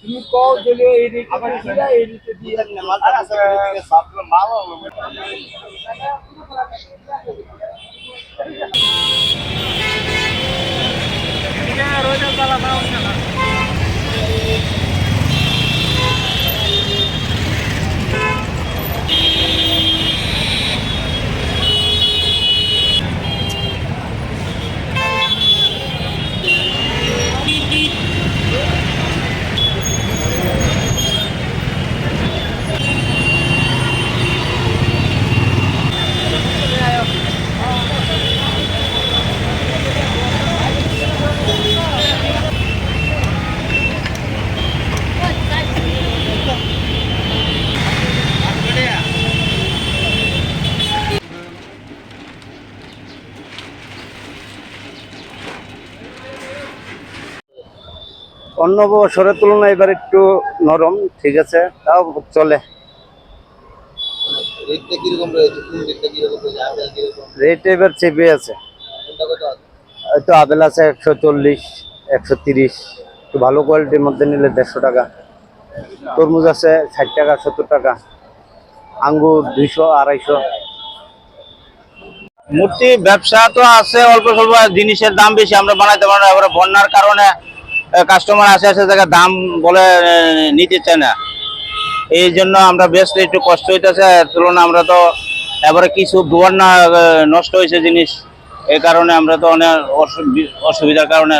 তুমি কও যে এই রেটে আবার এই রেটে দিয়ে অন্য বছরের তুলনায় এবার একটু নরম ঠিক আছে? তাও চলে। রেট এবার চেপে আছে। হয়তো আপেল আছে? একশো চল্লিশ একশো তিরিশ। একটু ভালো কোয়ালিটির মধ্যে নিলে দেড়শো টাকা। তরমুজ আছে ষাট টাকা সত্তর টাকা। আঙ্গুর দুইশো আড়াইশো। মূর্তি ব্যবসা তো আছে অল্প স্বল্প জিনিসের দাম বেশি আমরা বানাইতে পারি না। এবারে বন্যার কারণে কাস্টমার আসে আসে জায়গায় দাম বলে নিতে চায় না। এই জন্য আমরা বেশ একটু কষ্ট হইতেছে তুলনা আমরা তো এবারে কিছু বন্যা আহ, নষ্ট হয়েছে জিনিস। এই কারণে আমরা তো অনেক অসুবি- অসুবিধার কারণে।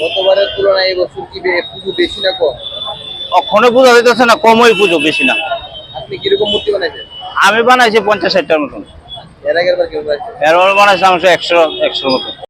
গতবারের তুলনায় এই বছর কি পুজো বেশি না কম? কখনো পুজো হইতেছে না কমই পুজো বেশি না। আপনি কীরকম মূর্তি বানাইছেন? আমি বানাইছি পঞ্চাশ ষাটটার মতন। এর আগের বার কীরকম বানাইছি আমার একশো একশোর মতো